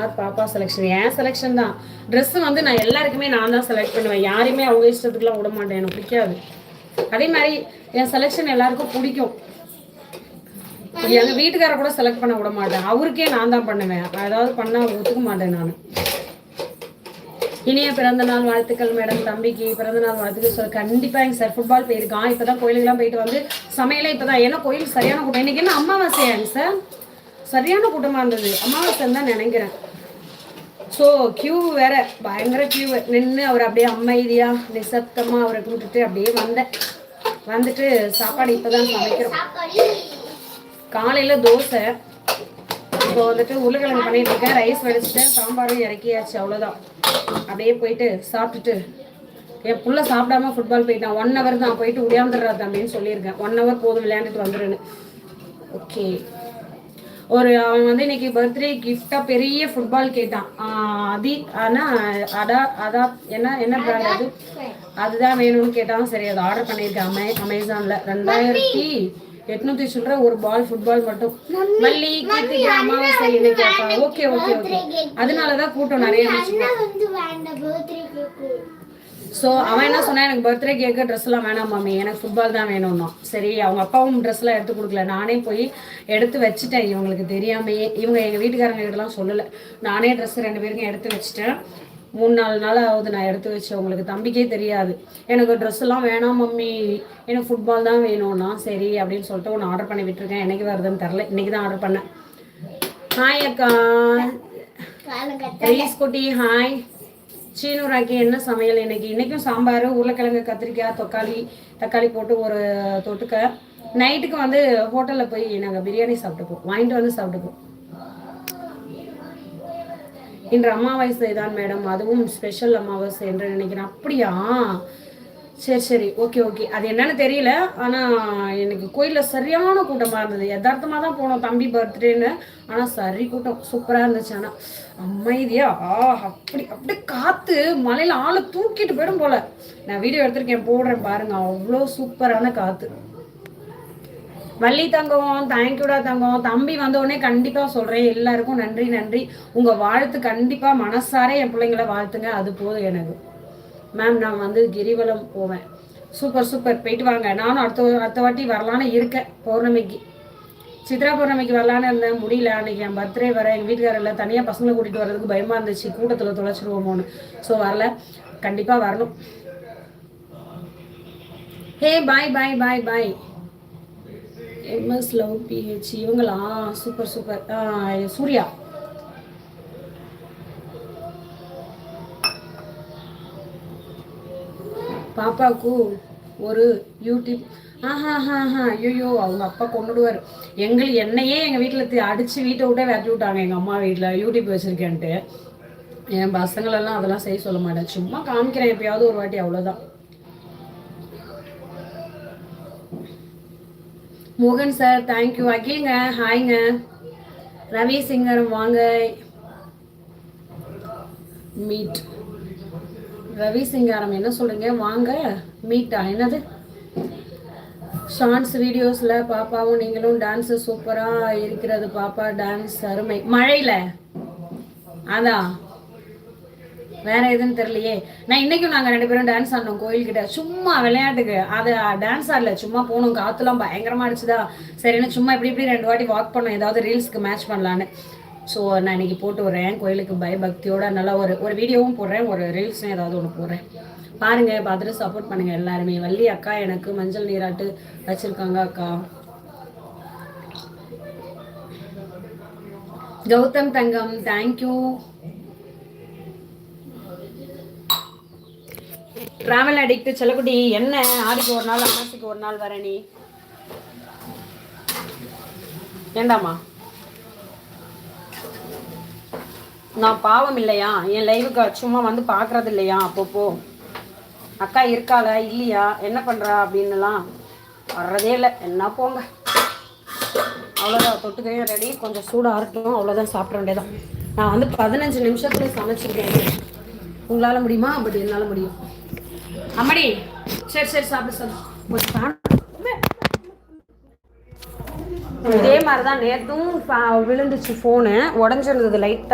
R பாப்பா selection என் selection தான். ட்ரெஸ் வந்து நான் எல்லாருக்குமே நான் தான் செலக்ட் பண்ணுவேன். யாரையுமே அவங்க இஷ்டத்துக்குலாம் விட மாட்டேன். எனக்கு பிடிக்காது. அதே மாதிரி என் செலெக்ஷன் எல்லாருக்கும் பிடிக்கும். எங்கள் வீட்டுக்கார கூட செலக்ட் பண்ண விட மாட்டேன். அவருக்கே நான் தான் பண்ணுவேன். ஏதாவது பண்ணா ஒத்துக்க மாட்டேன் நான். இனிய பிறந்த நாள் வாழ்த்துக்கள் மேடம் தம்பிக்கு. பிறந்த நாள் வாழ்த்துக்கள் சொல்ல கண்டிப்பா எங்க சார் ஃபுட்பால் போயிருக்கான். இப்பதான் கோயிலுக்குலாம் போயிட்டு வந்து சமையலே இப்பதான். ஏன்னா கோயில் சரியான கூட்டம். இன்னைக்கு என்ன அம்மாவாசையாங்க சார் சரியான கூட்டமாக இருந்தது. அமாவாசைன்னு தான் நினைக்கிறேன். ஸோ கியூ வேற. பயங்கர கியூ நின்று அவர் அப்படியே அமைதியாக நிசப்தமாக அவரை கூப்பிட்டுட்டு அப்படியே வந்தேன் வந்துட்டு சாப்பாடு இப்போ தான் சமைக்கிறோம். காலையில் தோசை. இப்போ வந்துட்டு உருளைக்கிழங்கு பண்ணிட்டு இருக்கேன். ரைஸ் வடிச்சிட்டேன். சாம்பாரும் இறக்கியாச்சு அவ்வளோதான் அப்படியே போயிட்டு சாப்பிட்டுட்டு என் புள்ள சாப்பிடாம ஃபுட்பால் போயிட்டான். ஒன் ஹவர் தான். போயிட்டு உடையாந்துடுறது அப்படின்னு சொல்லியிருக்கேன். ஒன் ஹவர் போதும் விளையாண்டுட்டு வந்துடுன்னு ஓகே ஒரு அவன் வந்து இன்னைக்கு பர்த்டே கிஃப்டா பெரிய ஃபுட்பால் கேட்டான். அதி ஆனா அதா அதா என்ன என்ன பிராண்ட் அது? அதுதான் வேணும்னு கேட்டான் சரி அதை ஆர்டர் பண்ணியிருக்கேன் அமே அமேசான்ல. ரெண்டாயிரத்தி எட்நூத்தி சொல்ற ஒரு பால் ஃபுட்பால் மட்டும். மல்லி கீர்த்திக்கு அமாவாசை இன்னைக்கு ஓகே ஓகே ஓகே. அதனாலதான் கூட்டம் நிறைய ஸோ அவன் என்ன சொன்னான் எனக்கு பர்த்டே கேக்கு ட்ரெஸ் எல்லாம் வேணாம் மாமி. எனக்கு ஃபுட்பால் தான் வேணும்னா. சரி அவங்க அப்பாவும் ட்ரெஸ் எல்லாம் எடுத்து கொடுக்கல. நானே போய் எடுத்து வச்சுட்டேன். இவங்களுக்கு தெரியாமையே இவங்க எங்க வீட்டுக்காரங்க கிட்டலாம் சொல்லல. நானே ட்ரெஸ் ரெண்டு பேருக்கும் எடுத்து வச்சுட்டேன். மூணு நாலு நாள் ஆகுது நான் எடுத்து வச்சேன் உங்களுக்கு தம்பிக்கே தெரியாது. எனக்கு ட்ரெஸ் எல்லாம் வேணாம் மம்மி எனக்கு ஃபுட்பால் தான் வேணும்னா சரி அப்படின்னு சொல்லிட்டு ஒன்று ஆர்டர் பண்ணி விட்டுருக்கேன். என்னைக்கு வருதுன்னு தெரில இன்னைக்கு தான் ஆர்டர் பண்ணேன். ஹாய் அக்கா. குட்டி ஹாய் சீனூராக்கி என்ன சமையல்? இன்னைக்கு இன்னைக்கும் சாம்பார் உருளைக்கிழங்கு கத்திரிக்காய் தக்காளி தக்காளி போட்டு ஒரு தொட்டுக்க. நைட்டுக்கு வந்து ஹோட்டலில் போய் நாங்கள் பிரியாணி சாப்பிட்டுப்போம். வாங்கிட்டு வந்து சாப்பிட்டுப்போம். இன்று அமாவாசை தான் மேடம். அதுவும் ஸ்பெஷல் அமாவாசை என்று நினைக்கிறேன். அப்படியா? சரி சரி. Okay okay. அது என்னன்னு தெரியல. ஆனால் எனக்கு கோயிலில் சரியான கூட்டமாக இருந்தது. யதார்த்தமாக தான் போனோம். தம்பி பர்த்டேன்னு. ஆனால் சரி கூட்டம். சூப்பராக இருந்துச்சு. ஆனால் அமைதியா. ஆ அப்படி அப்படியே காற்று மலையில் ஆளை தூக்கிட்டு போயிடும் போல. நான் வீடியோ எடுத்திருக்கேன். போடுறேன் பாருங்க. அவ்வளோ சூப்பரான காற்று வள்ளி தங்கம் தேங்க்யூடா தங்கம். தம்பி வந்தவுடனே கண்டிப்பாக சொல்கிறேன் எல்லாருக்கும் நன்றி நன்றி. உங்கள் வாழ்த்து கண்டிப்பாக மனசாரே என் பிள்ளைங்களை வாழ்த்துங்க. அது போதும் எனக்கு. மேம் நான் வந்து கிரிவலம் போவேன். சூப்பர் சூப்பர் போயிட்டு வாங்க. நானும் அடுத்த அடுத்த வாட்டி வரலான்னு இருக்கேன். பௌர்ணமிக்கு. சித்ரா பௌர்ணமிக்கு வரலான்னு இருந்தேன். முடியல. அன்னைக்கு என் பர்த்டே வர எங்கள் வீட்டுக்காரில் தனியாக பசங்களை கூட்டிகிட்டு வர்றதுக்கு பயமாக இருந்துச்சு. கூட்டத்தில் தொலைச்சிருவோமோன்னு. ஸோ வரல. கண்டிப்பாக வரணும். Hey bye bye bye bye MS லவ் பிஹெச் இவங்களா? Super super Suriya. பாப்பாவுக்கு ஒரு யூடியூப் ஆஹா ஆஹா ஐயோ அவங்க அப்பா கொண்டுடுவார் எங்களுக்கு என்னையே எங்கள் வீட்டில் அடித்து வீட்டை விட்டே விரட்டி விட்டாங்க எங்கள் அம்மா வீட்டில் யூடியூப் வச்சுருக்கேன்ட்டு. என் பசங்களெல்லாம் அதெல்லாம் செய்ய சொல்ல மாட்டேன். சும்மா காமிக்கிறேன் எப்பயாவது ஒரு வாட்டி அவ்வளோதான் மோகன் சார் தேங்க்யூ அகிலுங்க ஹாய்ங்க ரவி சிங்கர் வாங்க. மீட் ரவி சிங்காரம் என்ன சொல்கிறீங்க வாங்க மீட்டா என்னது? ஷார்ட்ஸ் வீடியோஸில் பாப்பாவும் நீங்களும் டான்ஸு சூப்பராக இருக்கிறது பாப்பா டான்ஸ் அருமை. மழையில்? அதான் வேற எதுன்னு தெரியலையே. நான் இன்னைக்கும் நாங்கள் ரெண்டு பேரும் டான்ஸ் ஆடினோம் கோயில்கிட்ட. சும்மா விளையாட்டுக்கு. அது டான்ஸ் ஆடல. சும்மா போனோம். காத்துலாம் பயங்கரமா அடிச்சுதா. சரின்னு சும்மா இப்படி இப்படி ரெண்டு வாட்டி வாக் பண்ணோம். ஏதாவது ரீல்ஸ்க்கு மேட்ச் பண்ணலான்னு. ஸோ நான் இன்றைக்கி போட்டு வரேன் கோயிலுக்கு பயபக்தியோட நல்லா ஒரு ஒரு வீடியோவும் போடுறேன். ஒரு ரீல்ஸும் ஏதாவது ஒன்று போடுறேன். பாருங்க பார்த்துட்டு சப்போர்ட் பண்ணுங்கள் எல்லாருமே. வள்ளி அக்கா எனக்கு மஞ்சள் நீராட்டு வச்சிருக்காங்க அக்கா. Gautham Thangam thank you travel addict செல்லக்குடி என்ன? ஆடிக்கு ஒரு நாள் அம்மாசிக்கு ஒரு நாள் வர நீ. ஏண்டாமா நான் பாவம் இல்லையா? என் லைவுக்கு சும்மா வந்து பார்க்கறது இல்லையா? அப்பப்போ அக்கா இருக்காளா? இல்லையா? என்ன பண்ணுறா அப்படின்னுலாம் வர்றதே இல்லை. என்ன போங்க. அவ்வளோதான் தொட்டுக்கையும் ரெடி கொஞ்சம் சூடாக இருக்கட்டும். அவ்வளோதான் சாப்பிட வேண்டியதான் நான் வந்து பதினஞ்சு நிமிஷத்துல சமைச்சிருக்கேன். உங்களால் முடியுமா? பட் என்னால் முடியும். அம்மாடி சரி சரி சாப்பிட சாப்பிடு. கொஞ்சம் இதே மாதிரி தான் நேற்றும் விழுந்துச்சு ஃபோனு உடஞ்சிருந்தது லைட்டாக